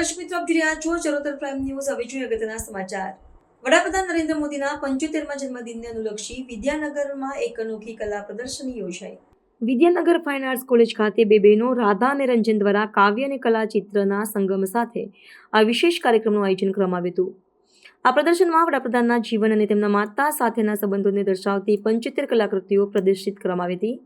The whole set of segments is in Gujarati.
દર્શક મિત્રો આપ જોઈ રહ્યા છો ચરોતર પ્રાઇમ ન્યૂઝ, હવે જોઈએ અગત્યના સમાચાર. વડાપ્રધાન નરેન્દ્ર મોદીના પંચોતેરમાં જન્મદિનને અનુલક્ષી વિદ્યાનગરમાં એક અનોખી કલા પ્રદર્શની યોજાઈ. વિદ્યાનગર ફાઇન આર્ટ્સ કોલેજ ખાતે બે બહેનો રાધા અને રંજન દ્વારા કાવ્ય અને કલા ચિત્રના સંગમ સાથે આ વિશેષ કાર્યક્રમનું આયોજન કરવામાં આવ્યું હતું. આ પ્રદર્શનમાં વડાપ્રધાનના જીવન અને તેમના માતા સાથેના સંબંધોને દર્શાવતી પંચોતેર કલાકૃતિઓ પ્રદર્શિત કરવામાં આવી હતી.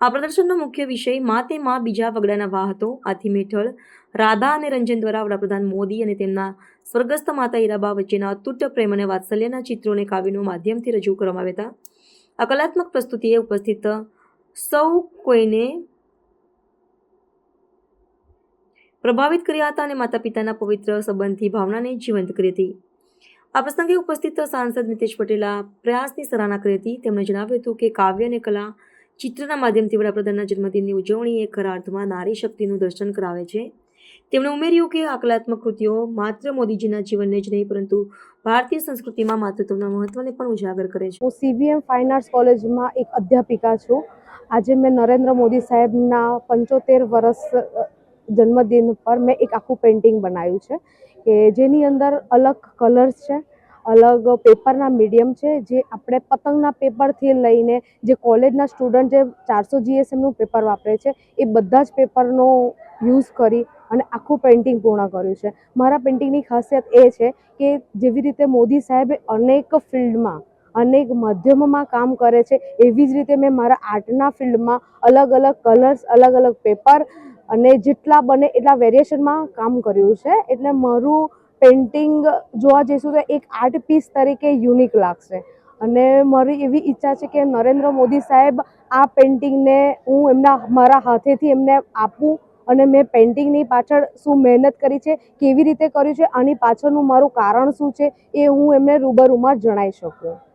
આ પ્રદર્શનનો મુખ્ય વિષય મા તે મા બીજા વગડાના વાહ હતો આથી હેઠળ રાધા અને રંજન દ્વારા વડાપ્રધાન મોદી અને તેમના સ્વર્ગસ્થ માતા ઈરાબા વચ્ચેના અતૂટ પ્રેમ અને વાત્સલ્યના ચિત્રોને કાવ્યનું માધ્યમથી રજૂ કરવામાં આવ્યા હતા. આ કલાત્મક પ્રસ્તુતિએ ઉપસ્થિત સૌ કોઈને પ્રભાવિત કર્યા હતા અને માતા પિતાના પવિત્ર સંબંધથી, ભાવનાને જીવંત કરી હતી. આ પ્રસંગે ઉપસ્થિત સાંસદ મિતેશ પટેલા પ્રયાસની સરાહના કરી હતી. તેમણે જણાવ્યું હતું કે કાવ્ય અને કલા ચિત્રના માધ્યમથી વડાપ્રધાનના જન્મદિનની ઉજવણી એ ખરા અર્થમાં નારી શક્તિનું દર્શન કરાવે છે. તેમણે ઉમેર્યું કે આ કલાત્મક કૃતિઓ માત્ર મોદીજીના જીવનને જ નહીં, પરંતુ ભારતીય સંસ્કૃતિમાં માતૃત્વના મહત્વને પણ ઉજાગર કરે છે. હું સીબીએમ ફાઇન આર્ટ્સ કોલેજમાં એક અધ્યાપિકા છું. આજે મેં નરેન્દ્ર મોદી સાહેબના પંચોતેર વર્ષ જન્મદિન પર મેં એક આખું પેઇન્ટિંગ બનાવ્યું છે, કે જેની અંદર અલગ કલર્સ છે અલગ પેપરના મીડિયમ છે, જે આપણે પતંગના પેપરથી લઈને જે કોલેજના સ્ટુડન્ટ જે ચારસો જીએસએમનું પેપર વાપરે છે, એ બધા જ પેપરનો યુઝ કરી અને આખું પેઇન્ટિંગ પૂર્ણ કર્યું છે. મારા પેઇન્ટિંગની ખાસિયત એ છે કે જેવી રીતે મોદી સાહેબે અનેક ફિલ્ડમાં, અનેક માધ્યમોમાં કામ કરે છે, એવી જ રીતે મેં મારા આર્ટના ફિલ્ડમાં અલગ અલગ કલર્સ, અલગ અલગ પેપર અને જેટલા બને એટલા વેરિએશનમાં કામ કર્યું છે. એટલે મારું પેઇન્ટિંગ જોવા જઈશું તો એક આર્ટ પીસ તરીકે યુનિક લાગશે. અને મારી એવી ઈચ્છા છે કે નરેન્દ્ર મોદી સાહેબ આ પેઇન્ટિંગને હું એમના મારા હાથેથી એમને આપું અને મેં પેઇન્ટિંગની પાછળ શું મહેનત કરી છે, કેવી રીતે કર્યું છે, આની પાછળનું મારું કારણ શું છે એ હું એમને રૂબરૂમાં જણાવી શકું.